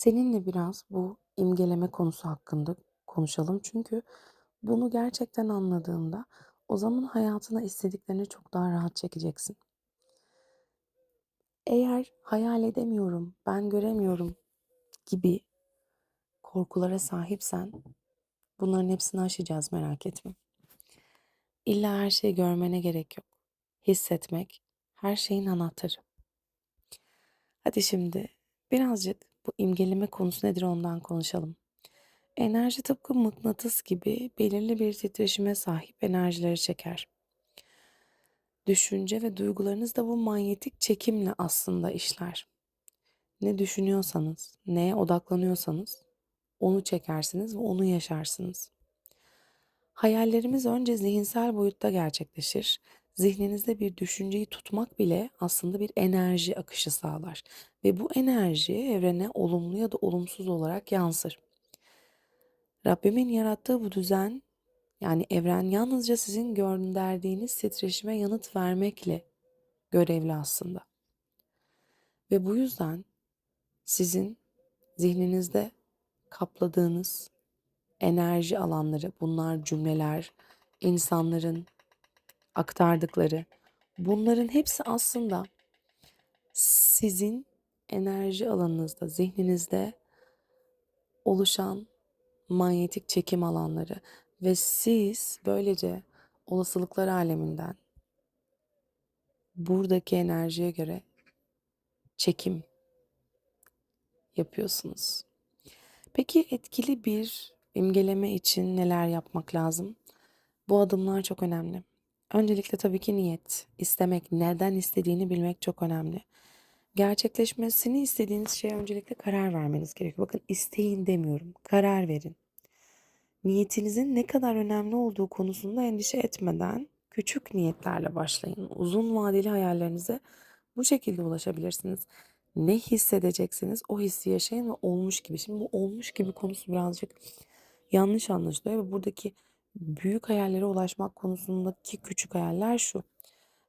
Seninle biraz bu imgeleme konusu hakkında konuşalım. Çünkü bunu gerçekten anladığında o zaman hayatına istediklerini çok daha rahat çekeceksin. Eğer hayal edemiyorum, ben göremiyorum gibi korkulara sahipsen bunların hepsini aşacağız merak etme. İlla her şeyi görmene gerek yok. Hissetmek her şeyin anahtarı. Hadi şimdi birazcık imgeleme konusu nedir ondan konuşalım. Enerji tıpkı mıknatıs gibi belirli bir titreşime sahip enerjileri çeker. Düşünce ve duygularınız da bu manyetik çekimle aslında işler. Ne düşünüyorsanız, neye odaklanıyorsanız onu çekersiniz ve onu yaşarsınız. Hayallerimiz önce zihinsel boyutta gerçekleşir. Zihninizde bir düşünceyi tutmak bile aslında bir enerji akışı sağlar ve bu enerji evrene olumlu ya da olumsuz olarak yansır. Rabbimin yarattığı bu düzen yani evren yalnızca sizin gönderdiğiniz titreşime yanıt vermekle görevli aslında. Ve bu yüzden sizin zihninizde kapladığınız enerji alanları, bunlar cümleler, insanların aktardıkları, bunların hepsi aslında sizin enerji alanınızda, zihninizde oluşan manyetik çekim alanları ve siz böylece olasılıklar aleminden buradaki enerjiye göre çekim yapıyorsunuz. Peki etkili bir imgeleme için neler yapmak lazım? Bu adımlar çok önemli. Öncelikle tabii ki niyet, istemek, neden istediğini bilmek çok önemli. Gerçekleşmesini istediğiniz şeye öncelikle karar vermeniz gerekiyor. Bakın isteyin demiyorum, karar verin. Niyetinizin ne kadar önemli olduğu konusunda endişe etmeden küçük niyetlerle başlayın. Uzun vadeli hayallerinize bu şekilde ulaşabilirsiniz. Ne hissedeceksiniz o hissi yaşayın ve olmuş gibi. Şimdi bu olmuş gibi konusu birazcık yanlış anlaşılıyor ve buradaki büyük hayallere ulaşmak konusundaki küçük hayaller şu.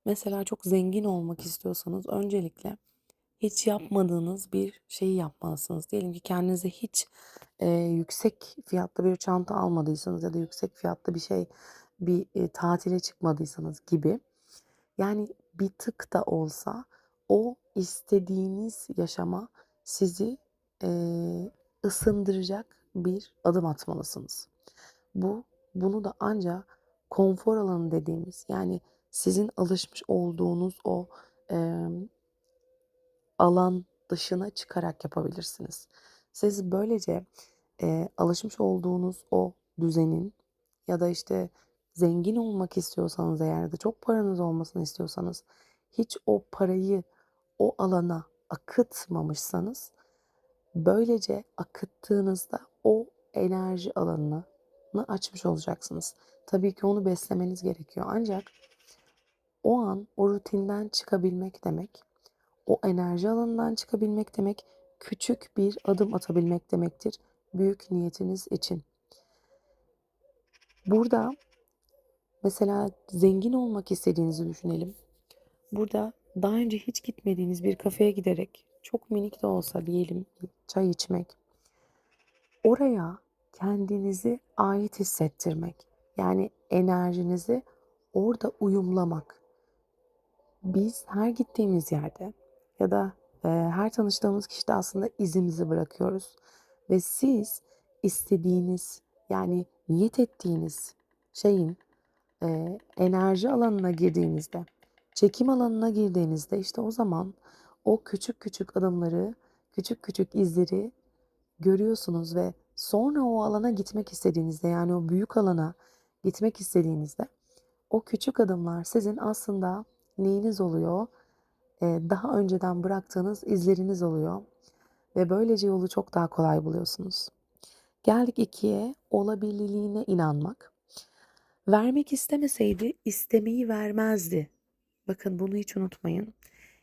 Mesela çok zengin olmak istiyorsanız öncelikle hiç yapmadığınız bir şeyi yapmalısınız. Diyelim ki kendinize hiç e, yüksek fiyatlı bir çanta almadıysanız ya da yüksek fiyatlı bir şey bir e, tatile çıkmadıysanız gibi. Yani bir tık da olsa o istediğiniz yaşama sizi e, ısındıracak bir adım atmalısınız. Bu bunu da ancak konfor alanı dediğimiz yani sizin alışmış olduğunuz o e, alan dışına çıkarak yapabilirsiniz. Siz böylece e, alışmış olduğunuz o düzenin ya da işte zengin olmak istiyorsanız eğer da çok paranız olmasını istiyorsanız hiç o parayı o alana akıtmamışsanız böylece akıttığınızda o enerji alanını açmış olacaksınız. Tabii ki onu beslemeniz gerekiyor. Ancak o an o rutinden çıkabilmek demek, o enerji alanından çıkabilmek demek, küçük bir adım atabilmek demektir büyük niyetiniz için. Burada mesela zengin olmak istediğinizi düşünelim. Burada daha önce hiç gitmediğiniz bir kafeye giderek çok minik de olsa diyelim çay içmek. Oraya kendinizi ait hissettirmek. Yani enerjinizi orada uyumlamak. Biz her gittiğimiz yerde ya da e, her tanıştığımız kişide aslında izimizi bırakıyoruz. Ve siz istediğiniz yani niyet ettiğiniz şeyin e, enerji alanına girdiğinizde, çekim alanına girdiğinizde işte o zaman o küçük küçük adımları, küçük küçük izleri görüyorsunuz ve sonra o alana gitmek istediğinizde yani o büyük alana gitmek istediğinizde o küçük adımlar sizin aslında neyiniz oluyor? Daha önceden bıraktığınız izleriniz oluyor ve böylece yolu çok daha kolay buluyorsunuz. Geldik ikiye olabilirliğine inanmak. Vermek istemeseydi istemeyi vermezdi. Bakın bunu hiç unutmayın.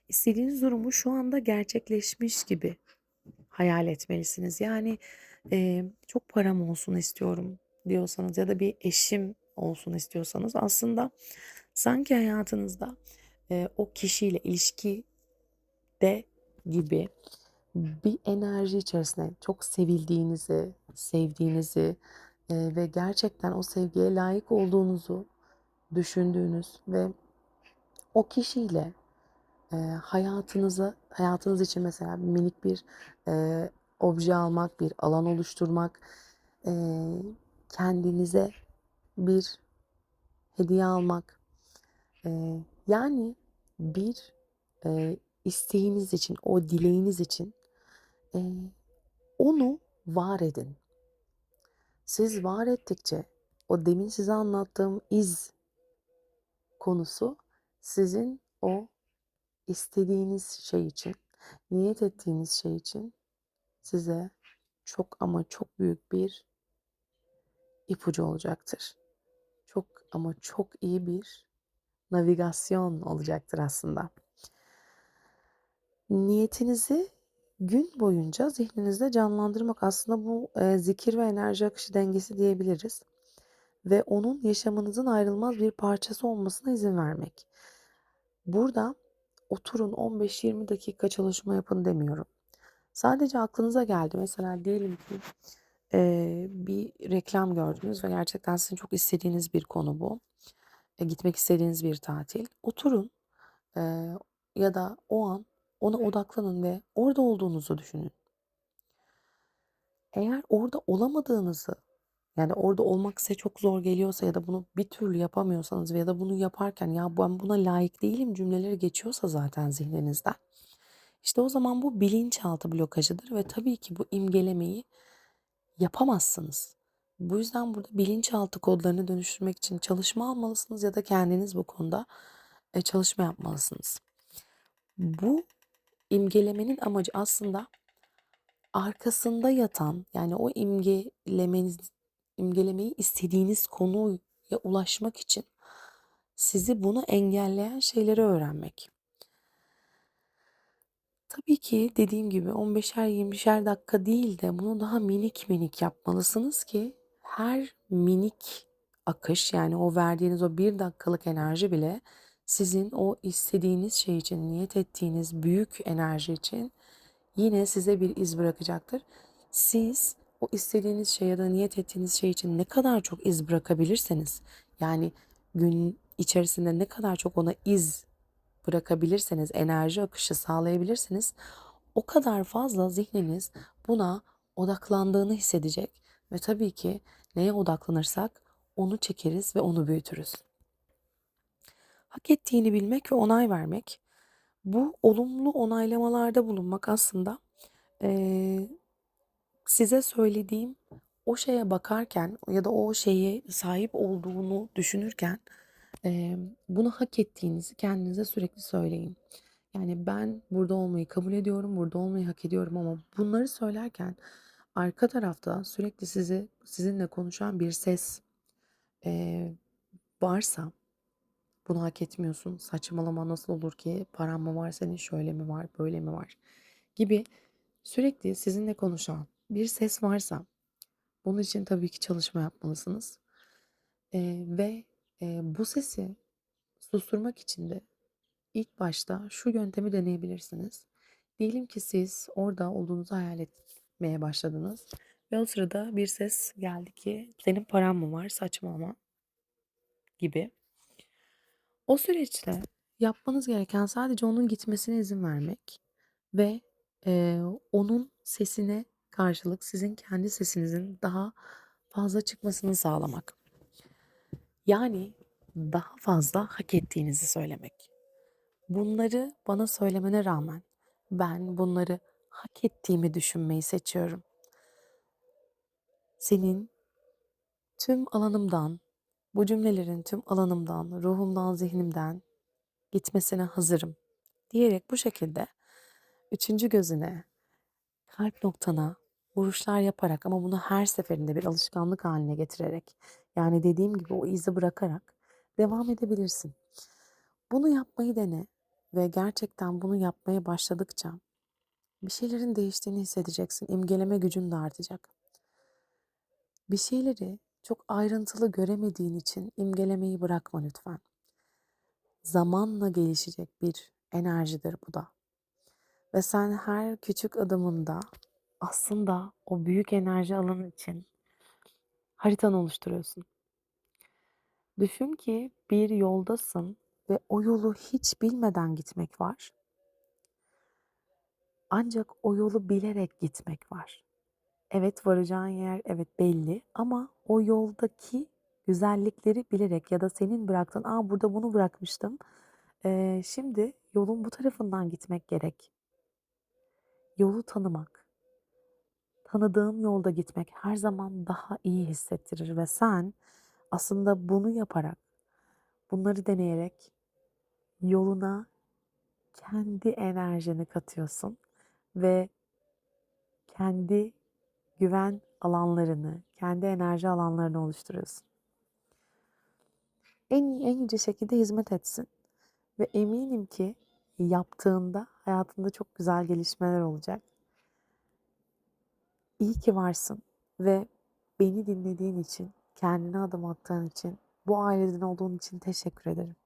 İstediğiniz durumu şu anda gerçekleşmiş gibi hayal etmelisiniz. Yani e, çok param olsun istiyorum diyorsanız ya da bir eşim olsun istiyorsanız aslında sanki hayatınızda e, o kişiyle ilişki de gibi bir enerji içerisine çok sevildiğinizi, sevdiğinizi e, ve gerçekten o sevgiye layık olduğunuzu düşündüğünüz ve o kişiyle e, hayatınıza hayatınız için mesela minik bir e, obje almak, bir alan oluşturmak, e, kendinize bir hediye almak, e, yani bir e, isteğiniz için, o dileğiniz için e, onu var edin. Siz var ettikçe o demin size anlattığım iz konusu sizin o istediğiniz şey için, niyet ettiğiniz şey için size çok ama çok büyük bir ipucu olacaktır. Çok ama çok iyi bir navigasyon olacaktır aslında. Niyetinizi gün boyunca zihninizde canlandırmak aslında bu e, zikir ve enerji akışı dengesi diyebiliriz. Ve onun yaşamınızın ayrılmaz bir parçası olmasına izin vermek. Burada oturun 15-20 dakika çalışma yapın demiyorum. Sadece aklınıza geldi. Mesela diyelim ki e, bir reklam gördünüz ve gerçekten sizin çok istediğiniz bir konu bu. E, gitmek istediğiniz bir tatil. Oturun e, ya da o an ona odaklanın ve orada olduğunuzu düşünün. Eğer orada olamadığınızı yani orada olmak size çok zor geliyorsa ya da bunu bir türlü yapamıyorsanız ya da bunu yaparken ya ben buna layık değilim cümleleri geçiyorsa zaten zihninizden. İşte o zaman bu bilinçaltı blokajıdır ve tabii ki bu imgelemeyi yapamazsınız. Bu yüzden burada bilinçaltı kodlarını dönüştürmek için çalışma almalısınız ya da kendiniz bu konuda e, çalışma yapmalısınız. Bu imgelemenin amacı aslında arkasında yatan yani o imgelemeniz imgelemeyi istediğiniz konuya ulaşmak için sizi bunu engelleyen şeyleri öğrenmek. Tabii ki dediğim gibi 15'er 20'şer dakika değil de bunu daha minik minik yapmalısınız ki her minik akış yani o verdiğiniz o bir dakikalık enerji bile sizin o istediğiniz şey için niyet ettiğiniz büyük enerji için yine size bir iz bırakacaktır. Siz o istediğiniz şey ya da niyet ettiğiniz şey için ne kadar çok iz bırakabilirseniz yani gün içerisinde ne kadar çok ona iz bırakabilirseniz, enerji akışı sağlayabilirsiniz o kadar fazla zihniniz buna odaklandığını hissedecek ve tabii ki neye odaklanırsak onu çekeriz ve onu büyütürüz. Hak ettiğini bilmek ve onay vermek. Bu olumlu onaylamalarda bulunmak aslında ee, size söylediğim o şeye bakarken ya da o şeye sahip olduğunu düşünürken e, bunu hak ettiğinizi kendinize sürekli söyleyin. Yani ben burada olmayı kabul ediyorum, burada olmayı hak ediyorum ama bunları söylerken arka tarafta sürekli sizi sizinle konuşan bir ses e, varsa bunu hak etmiyorsun. Saçmalama nasıl olur ki? Param mı var senin? Şöyle mi var? Böyle mi var? Gibi sürekli sizinle konuşan bir ses varsa bunun için tabii ki çalışma yapmalısınız. Ee, ve e, bu sesi susturmak için de ilk başta şu yöntemi deneyebilirsiniz. Diyelim ki siz orada olduğunuzu hayal etmeye başladınız ve o sırada bir ses geldi ki senin paran mı var saçmalama gibi. O süreçte yapmanız gereken sadece onun gitmesine izin vermek ve e, onun sesine karşılık sizin kendi sesinizin daha fazla çıkmasını sağlamak. Yani daha fazla hak ettiğinizi söylemek. Bunları bana söylemene rağmen ben bunları hak ettiğimi düşünmeyi seçiyorum. Senin tüm alanımdan, bu cümlelerin tüm alanımdan, ruhumdan, zihnimden gitmesine hazırım diyerek bu şekilde üçüncü gözüne, kalp noktana vuruşlar yaparak ama bunu her seferinde bir alışkanlık haline getirerek yani dediğim gibi o izi bırakarak devam edebilirsin. Bunu yapmayı dene ve gerçekten bunu yapmaya başladıkça bir şeylerin değiştiğini hissedeceksin. İmgeleme gücün de artacak. Bir şeyleri çok ayrıntılı göremediğin için imgelemeyi bırakma lütfen. Zamanla gelişecek bir enerjidir bu da. Ve sen her küçük adımında aslında o büyük enerji alanı için haritanı oluşturuyorsun. Düşün ki bir yoldasın ve o yolu hiç bilmeden gitmek var. Ancak o yolu bilerek gitmek var. Evet varacağın yer evet belli ama o yoldaki güzellikleri bilerek ya da senin bıraktığın aa burada bunu bırakmıştım. Ee, şimdi yolun bu tarafından gitmek gerek. Yolu tanımak. Tanıdığın yolda gitmek her zaman daha iyi hissettirir ve sen aslında bunu yaparak, bunları deneyerek yoluna kendi enerjini katıyorsun ve kendi güven alanlarını, kendi enerji alanlarını oluşturuyorsun. En iyi, en yüce şekilde hizmet etsin. Ve eminim ki yaptığında hayatında çok güzel gelişmeler olacak. İyi ki varsın ve beni dinlediğin için, kendine adım attığın için, bu aileden olduğun için teşekkür ederim.